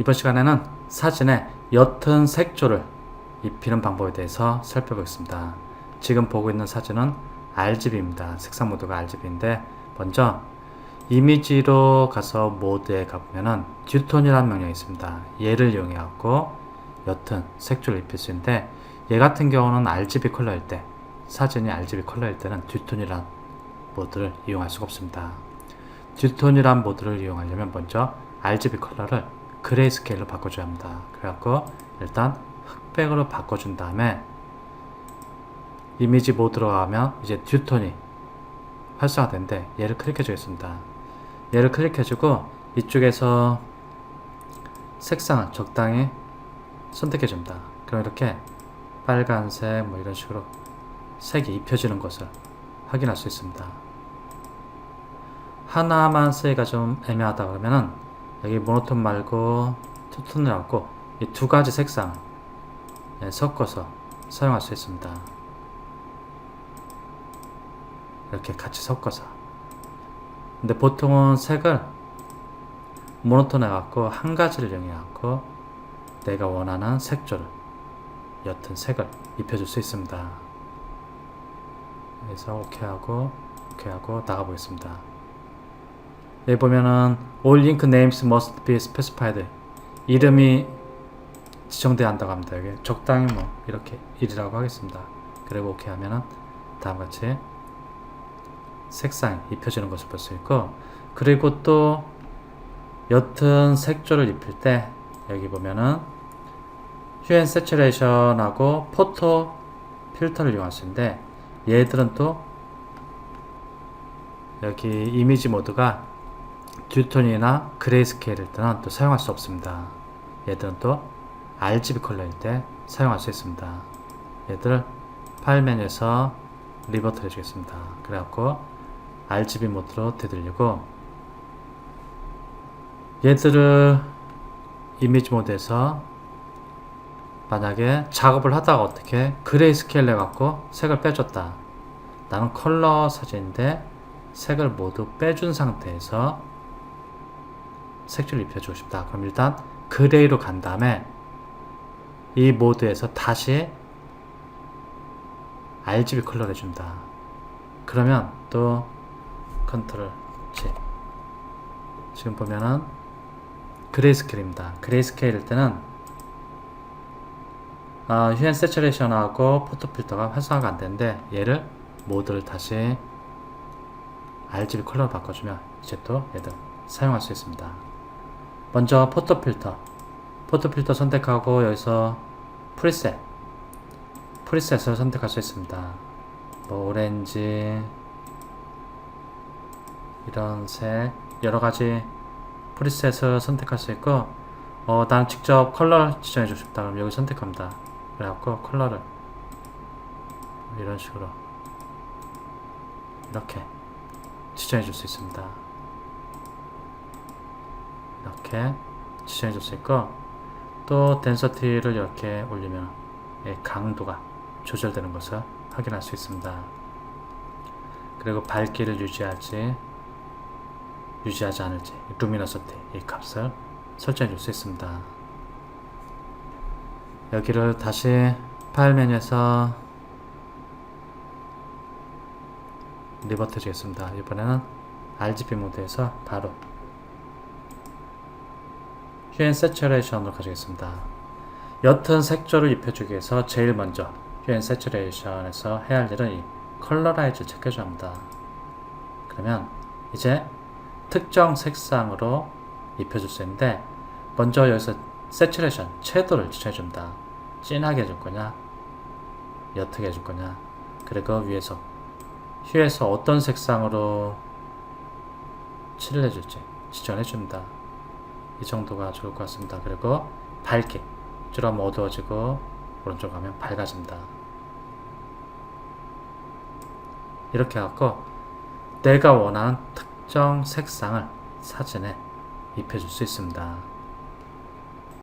이번 시간에는 사진에 옅은 색조를 입히는 방법에 대해서 살펴보겠습니다. 지금 보고 있는 사진은 RGB입니다. 색상 모드가 RGB인데 먼저 이미지로 가서 모드에 가보면은 듀톤이라는 명령이 있습니다. 얘를 이용해 갖고 옅은 색조를 입힐 수 있는데 얘 같은 경우는 RGB 컬러일 때 사진이 RGB 컬러일 때는 듀톤이란 모드를 이용할 수가 없습니다. 듀톤이란 모드를 이용하려면 먼저 RGB 컬러를 그레이 스케일로 바꿔줘야 합니다. 그래갖고 일단 흑백으로 바꿔준 다음에 이미지 모드로 가면 이제 듀톤이 활성화되는데 얘를 클릭해 주겠습니다. 얘를 클릭해 주고 이쪽에서 색상을 적당히 선택해 줍니다. 그럼 이렇게 빨간색 뭐 이런 식으로 색이 입혀지는 것을 확인할 수 있습니다. 하나만 쓰기가 좀 애매하다 그러면은 여기 모노톤 말고 투톤을 갖고 이 두 가지 색상 예, 섞어서 사용할 수 있습니다. 이렇게 같이 섞어서 근데 보통은 색을 모노톤 해갖고 한 가지를 이용해갖고 내가 원하는 색조를 옅은 색을 입혀줄 수 있습니다. 그래서 오케이 하고 오케이 하고 나가보겠습니다. 여기 보면은 all link names must be specified 이름이 지정돼야 한다고 합니다. 여기 적당히 뭐 이렇게 1이라고 하겠습니다. 그리고 오케이 하면은 다음같이 색상이 입혀지는 것을 볼 수 있고 그리고 또 옅은 색조를 입힐 때 여기 보면은 휴 앤 세츄레이션하고 포토 필터를 이용할 수 있는데 얘들은 또 여기 이미지 모드가 듀톤이나 그레이스케일일 때는 또 사용할 수 없습니다. 얘들은 또 RGB 컬러일 때 사용할 수 있습니다. 얘들 파일 메뉴에서 리버트 해주겠습니다. 그래갖고 RGB 모드로 되돌리고 얘들을 이미지 모드에서 만약에 작업을 하다가 어떻게 그레이스케일 해갖고 색을 빼줬다. 나는 컬러 사진인데 색을 모두 빼준 상태에서 색조를 입혀주고 싶다. 그럼 일단 그레이로 간 다음에 이 모드에서 다시 RGB 컬러를 해준다. 그러면 또 컨트롤 G 지금 보면은 그레이스케일입니다. 그레이스케일일 때는 아, 휴앤 세츄레이션하고 포토 필터가 활성화가 안 되는데 얘를 모드를 다시 RGB 컬러로 바꿔주면 이제 또 얘들 사용할 수 있습니다. 먼저 포토 필터 포토 필터 선택하고 여기서 프리셋 프리셋을 선택할 수 있습니다. 뭐 오렌지 이런 색 여러 가지 프리셋을 선택할 수 있고 어, 난 직접 컬러를 지정해 주고 싶다 그럼 여기 선택합니다. 그래갖고 컬러를 이런 식으로 이렇게 지정해 줄 수 있습니다. 이렇게 지정해 있고 또 덴서티를 이렇게 올리면 이 강도가 조절되는 것을 확인할 수 있습니다. 그리고 밝기를 유지할지 유지하지 않을지 루미너서티 이 값을 설정해 줄 수 있습니다. 여기를 다시 파일 메뉴에서 리버트 주겠습니다. 이번에는 RGB 모드에서 바로 휴앤 세츄레이션으로 가져겠습니다. 옅은 색조를 입혀주기 위해서 제일 먼저 휴앤 세츄레이션에서 해야 할 일은 이 컬러라이즈를 체크해줘야 합니다. 그러면 이제 특정 색상으로 입혀줄 수 있는데 먼저 여기서 세츄레이션, 채도를 지정해줍니다. 진하게 해줄 거냐, 옅게 해줄 거냐, 그리고 위에서 휴에서 어떤 색상으로 칠을 해줄지 지정해줍니다. 이 정도가 좋을 것 같습니다. 그리고 밝기, 줄하면 어두워지고 오른쪽 가면 밝아집니다. 이렇게 해갖고 내가 원하는 특정 색상을 사진에 입혀줄 수 있습니다.